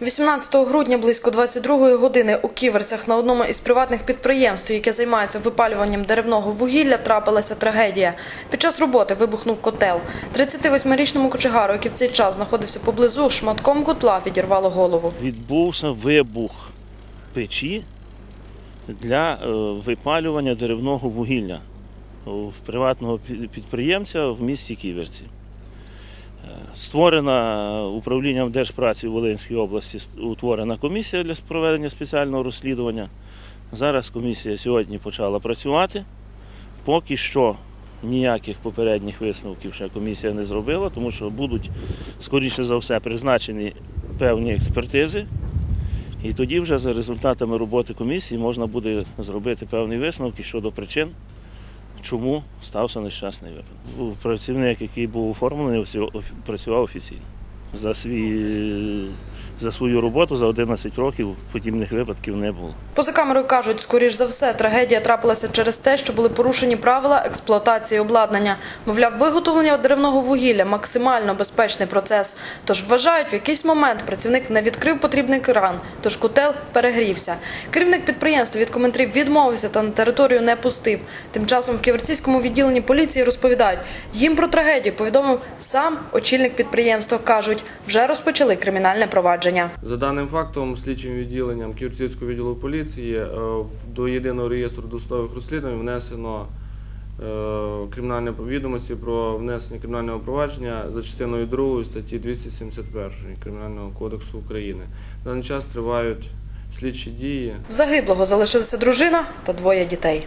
18 грудня близько 22 години у Ківерцях на одному із приватних підприємств, яке займається випалюванням деревного вугілля, трапилася трагедія. Під час роботи вибухнув котел. 38-річному кочегару, який в цей час знаходився поблизу, шматком котла відірвало голову. відбувся вибух печі для е, випалювання деревного вугілля в приватного пі- підприємця в місті Ківерці. Створена управлінням Держпраці в Волинській області утворена комісія для проведення спеціального розслідування. Зараз комісія сьогодні почала працювати. Поки що ніяких попередніх висновків ще комісія не зробила, тому що будуть, скоріше за все, призначені певні експертизи. І тоді вже за результатами роботи комісії можна буде зробити певні висновки щодо причин, чому стався нещасний випадок. Працівник, який був оформлений, працював офіційно. За, свій, за свою роботу за 11 років подібних випадків не було. Поза камерою кажуть, скоріш за все, трагедія трапилася через те, що були порушені правила експлуатації обладнання. Мовляв, виготовлення деревного вугілля максимально безпечний процес. Тож вважають, в якийсь момент працівник не відкрив потрібний кран, тож котел перегрівся. Керівник підприємства від коментарів відмовився та на територію не пустив. Тим часом в Ківерцівському відділенні поліції розповідають, їм про трагедію повідомив сам очільник підприємства. кажуть, вже розпочали кримінальне провадження. За даним фактом, слідчим відділенням Ківерцівського відділу поліції е, до єдиного реєстру досудових розслідувань внесено е, кримінальне відомості про внесення кримінального провадження за частиною 2 статті 271 Кримінального кодексу України. На даний час тривають слідчі дії. Загиблого залишилася дружина та двоє дітей.